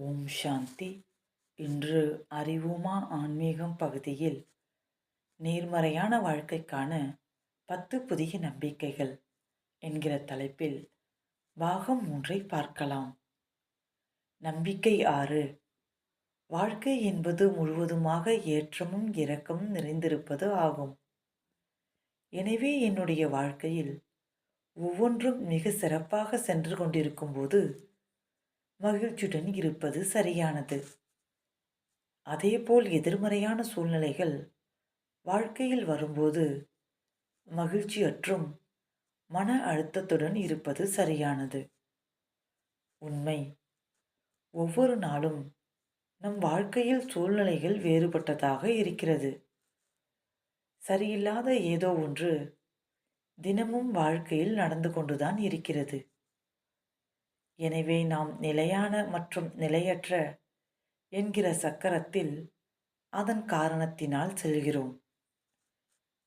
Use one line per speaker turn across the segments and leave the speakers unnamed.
ஓம் சாந்தி. இன்று அறிவுமா ஆன்மீகம் பகுதியில் நேர்மறையான வாழ்க்கைக்கான பத்து புதிய நம்பிக்கைகள் என்கிற தலைப்பில் பாகம் மூன்றை பார்க்கலாம். நம்பிக்கை ஆறு. வாழ்க்கை என்பது முழுவதுமாக ஏற்றமும் இரக்கமும் நிறைந்திருப்பது ஆகும். எனவே என்னுடைய வாழ்க்கையில் ஒவ்வொன்றும் மிக சிறப்பாக சென்று கொண்டிருக்கும்போது மகிழ்ச்சியுடன் இருப்பது சரியானது. அதேபோல் எதிர்மறையான சூழ்நிலைகள் வாழ்க்கையில் வரும்போது மகிழ்ச்சியற்றும் மன அழுத்தத்துடன் இருப்பது சரியானது. உண்மை. ஒவ்வொரு நாளும் நம் வாழ்க்கையில் சூழ்நிலைகள் வேறுபட்டதாக இருக்கிறது. சரியில்லாத ஏதோ ஒன்று தினமும் வாழ்க்கையில் நடந்து கொண்டுதான் இருக்கிறது. எனவே நாம் நிலையான மற்றும் நிலையற்ற என்கிற சக்கரத்தில் அதன் காரணத்தினால் செல்கிறோம்.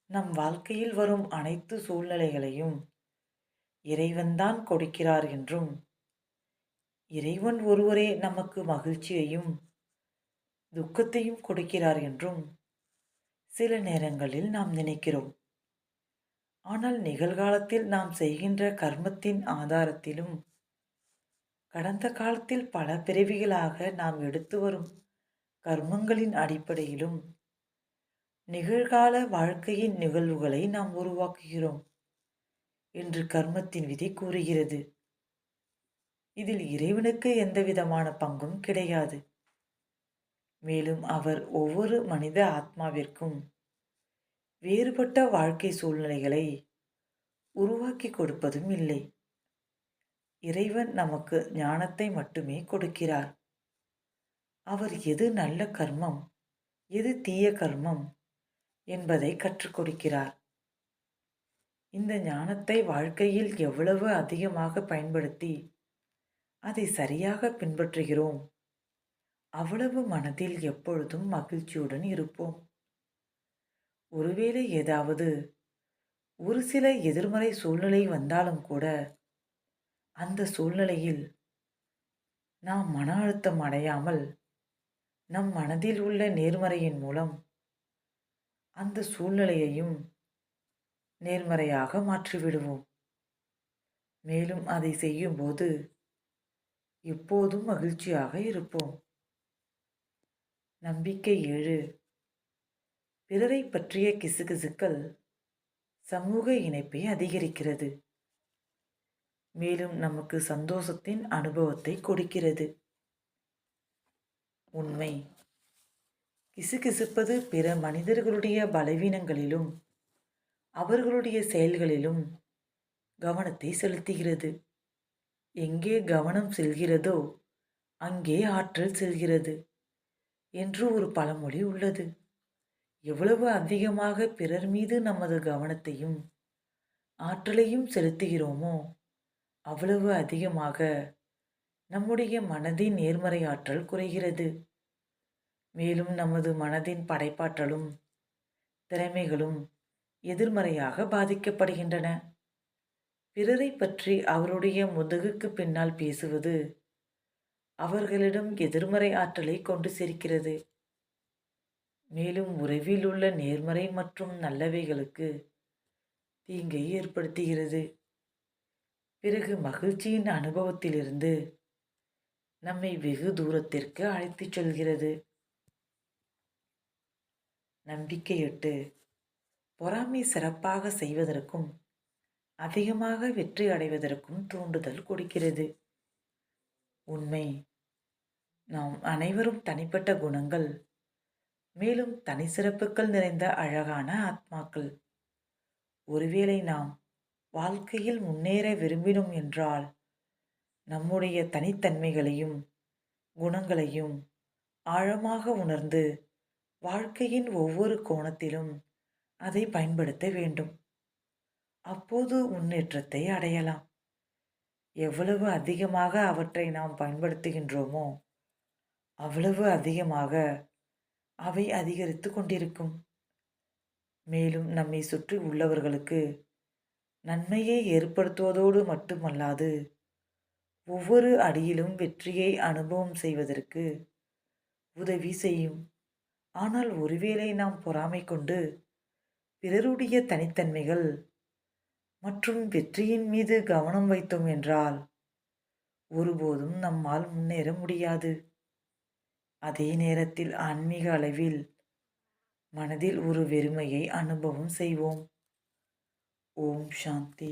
நம் வாழ்க்கையில் வரும் அனைத்து சூழ்நிலைகளையும் இறைவன்தான் கொடுக்கிறார் என்றும் இறைவன் ஒருவரே நமக்கு மகிழ்ச்சியையும் துக்கத்தையும் கொடுக்கிறார் என்றும் சில நேரங்களில் நாம் நினைக்கிறோம். ஆனால் நிகழ்காலத்தில் நாம் செய்கின்ற கர்மத்தின் ஆதாரத்திலும் கடந்த காலத்தில் பல பிறவிகளாக நாம் எடுத்து வரும் கர்மங்களின் அடிப்படையிலும் நிகழ்கால வாழ்க்கையின் நிகழ்வுகளை நாம் உருவாக்குகிறோம் என்று கர்மத்தின் விதி கூறுகிறது. இதில் இறைவனுக்கு எந்த விதமான பங்கும் கிடையாது. மேலும் அவர் ஒவ்வொரு மனித ஆத்மாவிற்கும் வேறுபட்ட வாழ்க்கை சூழ்நிலைகளை உருவாக்கி கொடுப்பதும் இல்லை. இறைவன் நமக்கு ஞானத்தை மட்டுமே கொடுக்கிறார். அவர் எது நல்ல கர்மம் எது தீய கர்மம் என்பதை கற்றுக் கொடுக்கிறார். இந்த ஞானத்தை வாழ்க்கையில் எவ்வளவு அதிகமாக பயன்படுத்தி அதை சரியாக பின்பற்றுகிறோம்? அவ்வளவு மனதில் எப்பொழுதும் மகிழ்ச்சியுடன் இருப்போம். ஒருவேளை ஏதாவது ஒரு சில எதிர்மறை சூழ்நிலை வந்தாலும் கூட அந்த சூழ்நிலையில் நாம் மன அழுத்தம் அடையாமல் நம் மனதில் உள்ள நேர்மறையின் மூலம் அந்த சூழ்நிலையையும் நேர்மறையாக மாற்றிவிடுவோம். மேலும் அதை செய்யும்போது எப்போதும் மகிழ்ச்சியாக இருப்போம். நம்பிக்கை ஏழு. பிறரை பற்றிய கிசுகிசுக்கள் சமூக இணைப்பை அதிகரிக்கிறது. மேலும் நமக்கு சந்தோஷத்தின் அனுபவத்தை கொடுக்கிறது. உண்மை. கிசுகிசுப்பது பிற மனிதர்களுடைய பலவீனங்களிலும் அவர்களுடைய செயல்களிலும் கவனத்தை செலுத்துகிறது. எங்கே கவனம் செல்கிறதோ அங்கே ஆற்றல் செல்கிறது என்று ஒரு பழமொழி உள்ளது. எவ்வளவு அதிகமாக பிறர் மீது நமது கவனத்தையும் ஆற்றலையும் செலுத்துகிறோமோ அவ்வளவு அதிகமாக நம்முடைய மனதின் நேர்மறையாற்றல் குறைகிறது. மேலும் நமது மனதின் படைப்பாற்றலும் திறமைகளும் எதிர்மறையாக பாதிக்கப்படுகின்றன. பிறரை பற்றி அவருடைய முதுகுக்கு பின்னால் பேசுவது அவர்களிடம் எதிர்மறை ஆற்றலை கொண்டு சேர்க்கிறது. மேலும் உறவில் உள்ள நேர்மறை மற்றும் நல்லவைகளுக்கு தீங்கை ஏற்படுத்துகிறது. பிறகு மகிழ்ச்சியின் அனுபவத்திலிருந்து நம்மை வெகு தூரத்திற்கு அழைத்துச் செல்கிறது. நம்பிக்கையிட்டு பொறாமை சிறப்பாக செய்வதற்கும் அதிகமாக வெற்றி அடைவதற்கும் தூண்டுதல் கொடுக்கிறது. உண்மை நாம் அனைவரும் தனிப்பட்ட குணங்கள் மேலும் தனி சிறப்புகள் நிறைந்த அழகான ஆத்மாக்கள். ஒருவேளை நாம் வாழ்க்கையில் முன்னேற விரும்பினோம் என்றால் நம்முடைய தனித்தன்மைகளையும் குணங்களையும் ஆழமாக உணர்ந்து வாழ்க்கையின் ஒவ்வொரு கோணத்திலும் அதை பயன்படுத்த வேண்டும். அப்போது முன்னேற்றத்தை அடையலாம். எவ்வளவு அதிகமாக அவற்றை நாம் பயன்படுத்துகின்றோமோ அவ்வளவு அதிகமாக அவை அதிகரித்து கொண்டிருக்கும். மேலும் நம்மை சுற்றி உள்ளவர்களுக்கு நன்மையை ஏற்படுத்துவதோடு மட்டுமல்லாது ஒவ்வொரு அடியிலும் வெற்றியை அனுபவம் செய்வதற்கு உதவி செய்யும். ஆனால் ஒருவேளை நாம் பொறாமை கொண்டு பிறருடைய தனித்தன்மைகள் மற்றும் வெற்றியின் மீது கவனம் வைத்தோம் என்றால் ஒருபோதும் நம்மால் முன்னேற முடியாது. அதே நேரத்தில் ஆன்மீக அளவில் மனதில் ஒரு வெறுமையை அனுபவம் செய்வோம். ஓம் சாந்தி